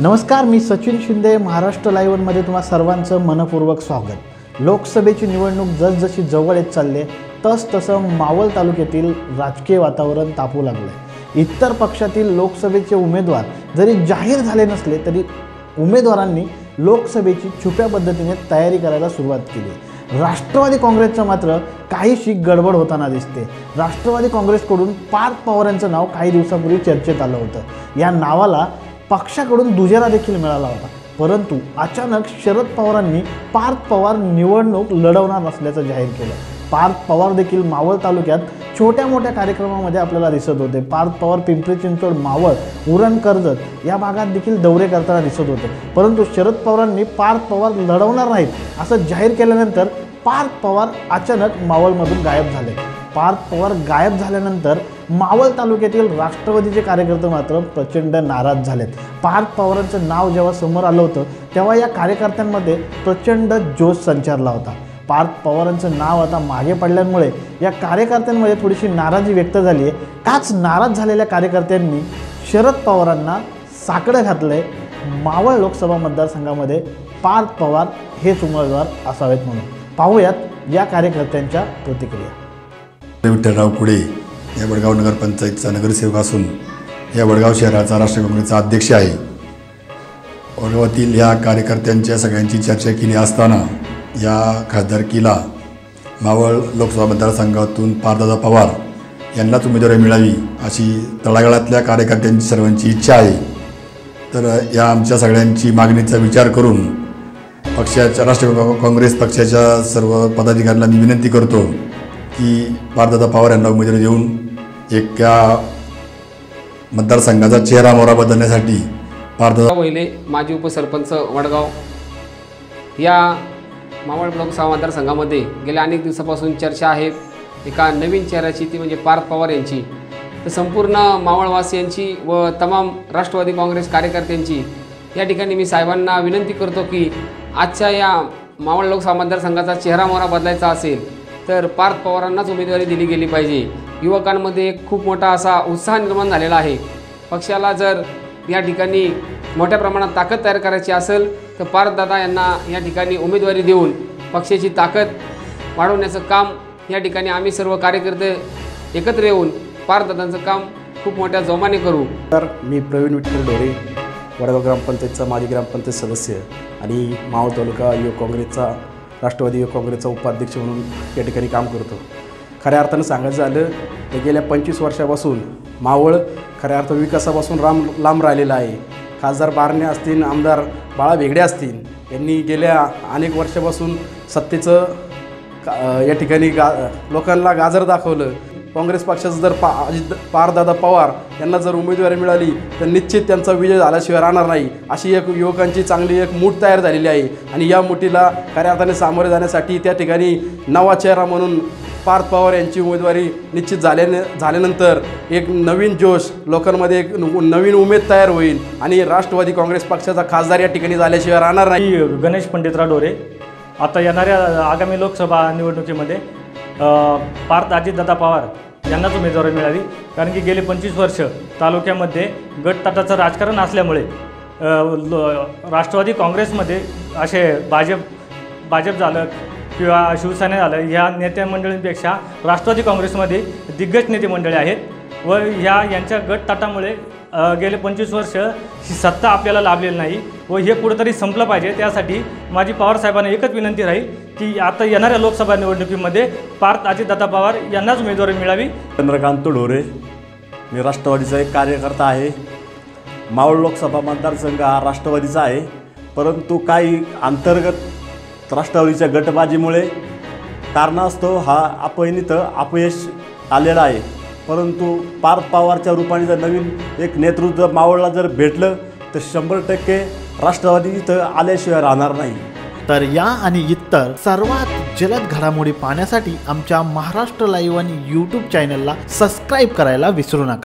नमस्कार मी सचिन शिंदे महाराष्ट्र लाईव्हमध्ये तुम्हा सर्वांचं मनपूर्वक स्वागत. लोकसभेची निवडणूक जसजशी जवळ येत चालली आहे तस तसं मावळ तालुक्यातील राजकीय वातावरण तापू लागलं आहे इतर पक्षातील लोकसभेचे उमेदवार जरी जाहीर झाले नसले तरी उमेदवारांनी लोकसभेची छुप्या पद्धतीने तयारी करायला सुरुवात केली. राष्ट्रवादी काँग्रेसचं मात्र काहीशी गडबड होताना दिसते. राष्ट्रवादी काँग्रेसकडून पार्थ पवार यांचं नाव काही दिवसापूर्वी चर्चेत आलं होतं. या नावाला पक्षाकडून दुजेरा देखील मिळाला होता. परंतु अचानक शरद पवारांनी पार्थ पवार निवडणूक लढवणार नसल्याचं जाहीर केलं. पार्थ पवार देखील मावळ तालुक्यात छोट्या मोठ्या कार्यक्रमामध्ये आपल्याला दिसत होते. पार्थ पवार पिंपरी चिंचवड मावळ उरण कर्जत या भागात देखील दौरे करताना दिसत होते. परंतु शरद पवारांनी पार्थ पवार लढवणार नाहीत असं जाहीर केल्यानंतर पार्थ पवार अचानक मावळमधून गायब झाले. पार्थ पवार गायब झाल्यानंतर मावळ तालुक्यातील राष्ट्रवादीचे कार्यकर्ते मात्र प्रचंड नाराज झालेत. पार्थ पवारांचं नाव जेव्हा समोर आलं होतं तेव्हा या कार्यकर्त्यांमध्ये प्रचंड जोश संचारला होता. पार्थ पवारांचं नाव आता मागे पडल्यामुळे या कार्यकर्त्यांमध्ये थोडीशी नाराजी व्यक्त झाली आहे. त्याच नाराज झालेल्या कार्यकर्त्यांनी शरद पवारांना साकडं घातलंय. मावळ लोकसभा मतदारसंघामध्ये पार्थ पवार हेच उमेदवार असावेत म्हणून. पाहूयात या कार्यकर्त्यांच्या प्रतिक्रिया. विठ्ठलराव कुडे या वडगाव नगरपंचायतचा नगरसेवक असून या वडगाव शहराचा राष्ट्रीय काँग्रेसचा अध्यक्ष आहे. वडगावातील या कार्यकर्त्यांच्या सगळ्यांची चर्चा केली असताना या खासदारकीला मावळ लोकसभा मतदारसंघातून पारदादा पवार यांनाच उमेदवारी मिळावी अशी तळागाळातल्या कार्यकर्त्यांची सर्वांची इच्छा आहे. तर या आमच्या सगळ्यांची मागणीचा विचार करून पक्षाच्या राष्ट्रीय काँग्रेस पक्षाच्या सर्व पदाधिकाऱ्यांना मी विनंती करतो की पारदादा पवार यांना उमेदवारी देऊन एक मतदारसंघाचा चेहरा मोहरा बदलण्यासाठी पारदादा वहिले माजी उपसरपंच वडगाव. या मावळ लोकसभा मतदारसंघामध्ये गेल्या अनेक दिवसापासून चर्चा आहे. एका नवीन चेहऱ्याची ती म्हणजे पार्थ पवार यांची. तर संपूर्ण मावळवासियांची व तमाम राष्ट्रवादी काँग्रेस कार्यकर्त्यांची या ठिकाणी मी साहेबांना विनंती करतो की आजच्या या मावळ लोकसभा मतदारसंघाचा चेहरा मोहरा बदलायचा असेल तर पार्थ पवारांनाच उमेदवारी दिली गेली पाहिजे. युवकांमध्ये एक खूप मोठा असा उत्साह निर्माण झालेला आहे. पक्षाला जर या ठिकाणी मोठ्या प्रमाणात ताकद तयार करायची असेल तर पार्थदादा यांना या ठिकाणी उमेदवारी देऊन पक्षाची ताकद वाढवण्याचं काम या ठिकाणी आम्ही सर्व कार्यकर्ते एकत्र येऊन पार्थदादांचं काम खूप मोठ्या जोमाने करू. तर मी प्रवीण विठ्ठल डोरे वडगाव ग्रामपंचायतचा माजी ग्रामपंचायत सदस्य आणि मावळ तालुका युवक काँग्रेसचा राष्ट्रवादी युवक काँग्रेसचा उपाध्यक्ष म्हणून या ठिकाणी काम करतो. खऱ्या अर्थानं सांगायचं झालं तर गेल्या पंचवीस वर्षापासून मावळ खऱ्या अर्थ विकासापासून राम लांब राहिलेला आहे. खासदार बारणे असतील आमदार बाळा भेगडे असतील यांनी गेल्या अनेक वर्षापासून सत्तेचं का या ठिकाणी गा लोकांना गाजर दाखवलं. काँग्रेस पक्षाचं जर पा अजित पारदादा पवार यांना जर उमेदवारी मिळाली तर निश्चित त्यांचा विजय झाल्याशिवाय राहणार नाही. अशी एक युवकांची चांगली एक मूठ तयार झालेली आहे. आणि या मुठीला खऱ्या अर्थाने सामोरे जाण्यासाठी त्या ठिकाणी नवा चेहरा म्हणून पार्थ पवार यांची उमेदवारी निश्चित झाल्याने झाल्यानंतर एक नवीन जोश लोकांमध्ये एक न- नवीन उमेद तयार होईल आणि राष्ट्रवादी काँग्रेस पक्षाचा खासदार या ठिकाणी झाल्याशिवाय राहणार नाही. गणेश पंडितराव डोरे आता येणाऱ्या आगामी लोकसभा निवडणुकीमध्ये पार्थ अजितदादा पवार यांनाच उमेदवारी मिळावी. कारण की गेले पंचवीस वर्ष तालुक्यामध्ये गटताटाचं राजकारण असल्यामुळे राष्ट्रवादी काँग्रेसमध्ये असे भाजप भाजप झालं किंवा शिवसेना झालं ह्या नेत्या मंडळींपेक्षा राष्ट्रवादी काँग्रेसमध्ये दिग्गज नेते मंडळी आहेत व ह्या यांच्या गटताटामुळे गेले पंचवीस वर्ष ही सत्ता आपल्याला लाभलेली नाही व हे कुठंतरी संपलं पाहिजे. त्यासाठी माझी पवारसाहेबांना एकच विनंती राहील की आता येणाऱ्या लोकसभा निवडणुकीमध्ये पार्थ अजितदादा पवार यांनाच उमेदवारी मिळावी. चंद्रकांत ढोरे मी राष्ट्रवादीचा एक कार्यकर्ता आहे. मावळ लोकसभा मतदारसंघ हा राष्ट्रवादीचा आहे. परंतु काही अंतर्गत राष्ट्रवादीच्या गटबाजीमुळे कारणास्तव हा अपयनित अपयश आलेला आहे. परंतु पार पवारच्या रूपाने जर नवीन एक नेतृत्व मावळला जर भेटलं तर शंभर टक्के राष्ट्रवादी इथं आल्याशिवाय राहणार नाही. तर या आणि इतर सर्वात जलद घडामोडी पाहण्यासाठी आमच्या महाराष्ट्र लाईव्ह आणि यूट्यूब चॅनलला सबस्क्राईब करायला विसरू नका.